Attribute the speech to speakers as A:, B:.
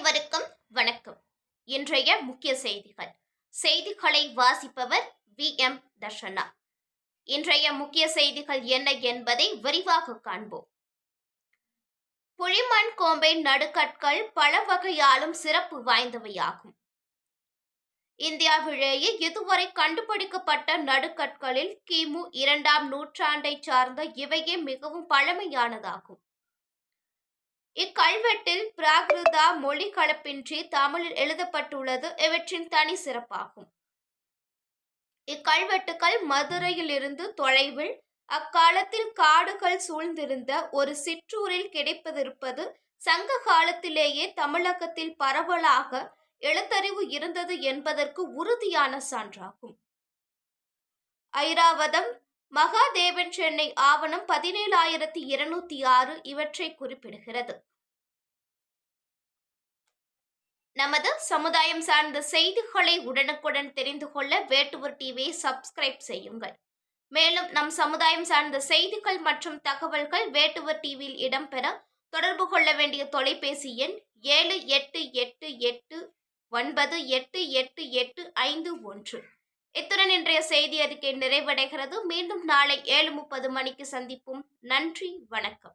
A: வணக்கம். இன்றைய முக்கிய செய்திகள். செய்திகளை வாசிப்பவர் வி. எம். தர்ஷனா. இன்றைய முக்கிய செய்திகள் என்ன என்பதை விரிவாக காண்போம். புளிமண் கோம்பை நடுக்கற்கள் பல வகையாலும் சிறப்பு வாய்ந்தவையாகும். இந்தியாவிலேயே இதுவரை கண்டுபிடிக்கப்பட்ட நடுக்கற்களில் கிமு இரண்டாம் நூற்றாண்டை சார்ந்த இவையே மிகவும் பழமையானதாகும். இக்கல்வெட்டில் பிராகிருதா மொழி கலப்பின்றி தமிழில் எழுதப்பட்டுள்ளது இவற்றின் தனி சிறப்பாகும். இக்கல்வெட்டுகள் மதுரையிலிருந்து தொலைவில் அக்காலத்தில் காடுகள் சூழ்ந்திருந்த ஒரு சிற்றூரில் கிடைப்பதிருப்பது சங்க காலத்திலேயே தமிழகத்தில் பரவலாக எழுத்தறிவு இருந்தது என்பதற்கு உறுதியான சான்றாகும். ஐராவதம் மகாதேவன் சென்னை ஆவணம் பதினேழாயிரத்தி இருநூத்தி ஆறு இவற்றை குறிப்பிடுகிறது. நமது சமுதாயம் சார்ந்த செய்திகளை உடனுக்குடன் தெரிந்து கொள்ள வேட்டுவர் டிவியை சப்ஸ்கிரைப் செய்யுங்கள். மேலும் நம் சமுதாயம் சார்ந்த செய்திகள் மற்றும் தகவல்கள் வேட்டுவர் டிவியில் இடம்பெற தொடர்பு கொள்ள வேண்டிய தொலைபேசி எண் ஏழு எட்டு எட்டு எட்டு ஒன்பது எட்டு எட்டு எட்டு ஐந்து ஒன்று. இத்துடன் இன்றைய செய்தி அறிக்கை நிறைவடைகிறது. மீண்டும் நாளை ஏழு முப்பது மணிக்கு சந்திப்போம். நன்றி வணக்கம்.